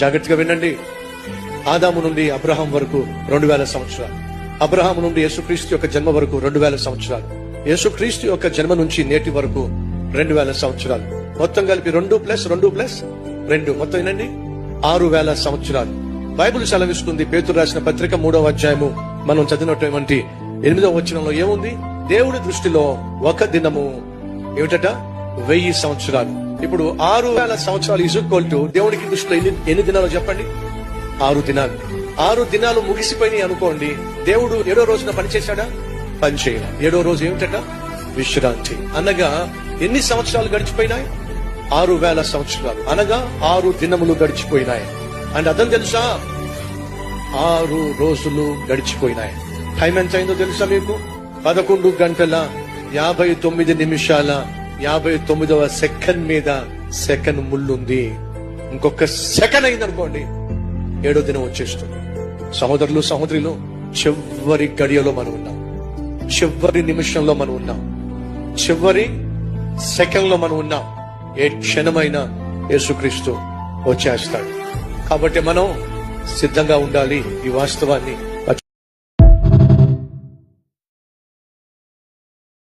జాగ్రత్తగా వినండి. ఆదాము నుండి అబ్రహాం వరకు రెండు వేల సంవత్సరాలు. అబ్రహాం నుండి యేసుక్రీస్తు యొక్క జన్మ వరకు రెండు వేల సంవత్సరాలు. యేసుక్రీస్తు యొక్క జన్మ నుంచి నేటి వరకు రెండు వేల సంవత్సరాలు. మొత్తం కలిపి రెండు ప్లస్ రెండు ప్లస్ రెండు. మొత్తం వినండి. ఆరు వేల సంవత్సరాలు. బైబిల్ సెలవిస్తుంది. పేతురు రాసిన పత్రిక మూడవ అధ్యాయము. మనం చదివినటువంటి ఎనిమిదవ వచనంలో ఏముంది? దేవుడి దృష్టిలో ఒక దినము ఏమిటట? వెయ్యి సంవత్సరాలు. ఇప్పుడు ఆరు వేల సంవత్సరాలు ఇజ్ టు దేవుడికి దృష్టిలో ఎన్ని ఎన్ని దినాలు చెప్పండి? ఆరు దినాలు. ఆరు దినాలు ముగిసిపోయినాయి అనుకోండి దేవుడు ఏడో రోజున పనిచేశాడా చేశాడా? ఏడో రోజు ఏమిటట? విశ్రాంతి. అనగా ఎన్ని సంవత్సరాలు గడిచిపోయినాయి? ఆరు వేల సంవత్సరాలు. అనగా ఆరు దినములు గడిచిపోయినాయి. అండ్ అర్థం తెలుసా? ఆరు రోజులు గడిచిపోయినాయి. టైం ఎంత అయిందో తెలుసా మీకు? పదకొండు గంటల యాభై తొమ్మిది నిమిషాల యాభై తొమ్మిదవ సెకండ్ మీద సెకండ్ ముళ్ళుంది. ఇంకొక సెకండ్ అయిందనుకోండి ఏడో దినం వచ్చేస్తుంది. సహోదరులు సహోదరులు చివరి గడియలో మనం ఉన్నాం. చివరి నిమిషంలో మనం ఉన్నాం. చివరి సెకండ్లో మనం ఉన్నాం. ఏ క్షణమైనా యేసుక్రీస్తు వచ్చేస్తాడు. కాబట్టి మనం సిద్ధంగా ఉండాలి ఈ వాస్తవాన్ని.